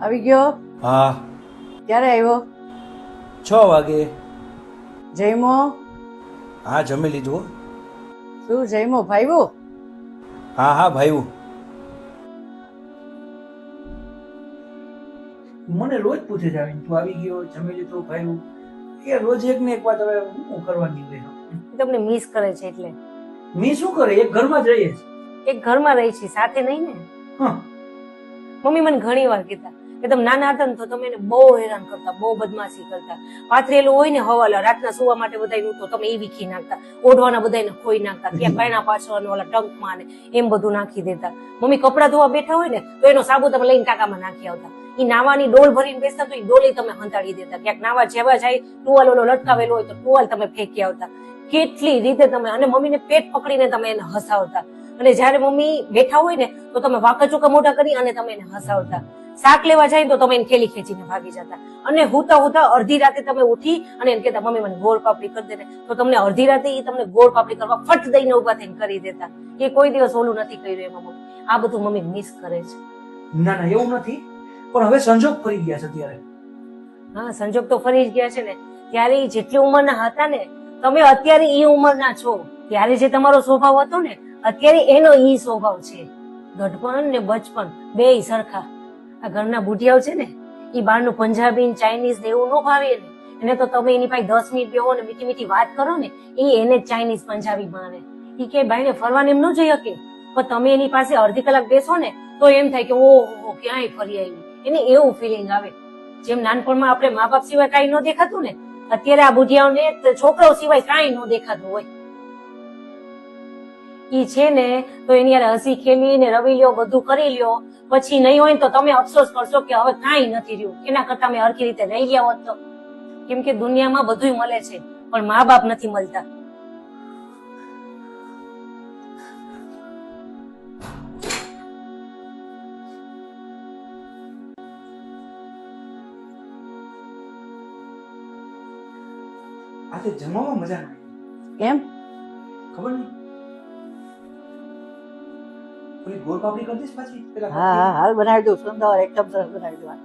આવી ગયો? હા. ક્યારે આવ્યો? છ વાગે. જયમો? હા જમી લીધું હો. શું જયમો ભાઈવો? હા હા ભાઈવું મને રોજ પૂછે છે તું આવી ગયો જમી લીધું ભાઈ એ રોજ એક ને એક વાત હવે હું કરવાની હોય? તમને મિસ કરે છે એટલે. મેં શું કરે? એક ઘરમાં જ રહીએ છીએ એક ઘરમાં રહી છે સાથે નહીં ને? હા. મમ્મી મને ઘણી વાર કહેતા કે નાના હતા તો તમે એને બહુ હેરાન કરતા, બહુ બદમાશી કરતા. પાથરેલું હોય ને હવાલા, રાતના સુવા માટે બધાયનું તો તમે એ વીખી નાખતા. ઓઢવાના બધાને ખોઈ નાખતા, ત્યાં કઈના પાછળ ઓલા ટંકમાં ને એમ બધું નાખી દેતા. મમ્મી કપડા ધોવા બેઠા હોય ને, તો એનો સાબુ તમે લઈને ટાંકામાં નાખી આવતા. એ નાવાની ડોલ ભરીને બેસતા તો એ ડોલી તમે હંતાડી દેતા. ક્યાંક નાવા જેવા જાય ટુવાલ ઓલો લટકાવેલો હોય તો ટુવાલ તમે ફેંકી આવતા. કેટલી રીતે તમે, અને મમ્મીને પેટ પકડીને તમે એને હસાવતા. અને જયારે મમ્મી બેઠા હોય ને, તો તમે વાંકા ચોકા મોટા કરી અને તમે એને હસાવતા. શાક લેવા જાય તો તમે એને ઠેલી ખેંચીને ભાગી જતા. અને હુતા હુતા અડધી રાતે તમે ઉઠી અને એને કહેતા મમ્મી મને ગોળ પાપડી કરી દેને તો તમને અડધી રાતે એ તમને ગોળ પાપડી કરવા ફટ દઈને ઊભા થઈને કરી દેતા. એ કોઈ દિવસ ઓલું નથી કર્યું એમાં મમ્મી. આ બધું મમ્મી મિસ કરે છે. ના ના એવું નથી. પણ હવે સંજોગ ફરી ગયા છે અત્યારે. હા સંજોગ તો ફરી જ ગયા છે ને. ત્યારે જેટલી ઉંમરના હતા ને તમે અત્યારે એ ઉંમરના છો. ત્યારે જે તમારો સ્વભાવ હતો ને અત્યારે એનો ઈ સ્વભાવ છે. ગઢપણ ને બચપણ બે સરખા. આ ઘરના બુઢિયાઓ છે ને, ઈ બહારનું પંજાબી ચાઇનીઝ ને એવું ન ભાવે ને એને તો તમે એની પાસે દસ મિનિટ બેહો ને મીઠી મીઠી વાત કરો ને એ એને ચાઇનીઝ પંજાબી માને એ કે ભાઈને ફરવાને એમ ન જઈ શકે પણ તમે એની પાસે અડધી કલાક બેસો ને, તો એમ થાય કે ઓહો ક્યાંય ફરી આવી. એને એવું ફિલિંગ આવે. જેમ નાનપણમાં આપણે મા બાપ સિવાય કાંઈ ન દેખાતું ને, અત્યારે આ બુઢિયાઓને છોકરાઓ સિવાય કાંઈ ન દેખાતું હોય. ઈ છે ને તો એની યાર હસી ખેલી ને રવી લ્યો બધું કરી લ્યો. પછી નહીં હોય તો તમે અફસોસ કરશો કે હવે કાંઈ નથી રહ્યું. એના કરતા મેં હરખી રીતે રહી ગયા હોત તો. કેમ કે દુનિયામાં બધું મળે છે પણ મા બાપ નથી મળતા. આજે જમવામાં મજા કેમ? ખબર નહીં. પેલી ગોળ પાપડી કરી દઈશ પછી? હા હા હાલ બનાવી દઉં સુંદર એકદમ સરસ બનાવી દઉં.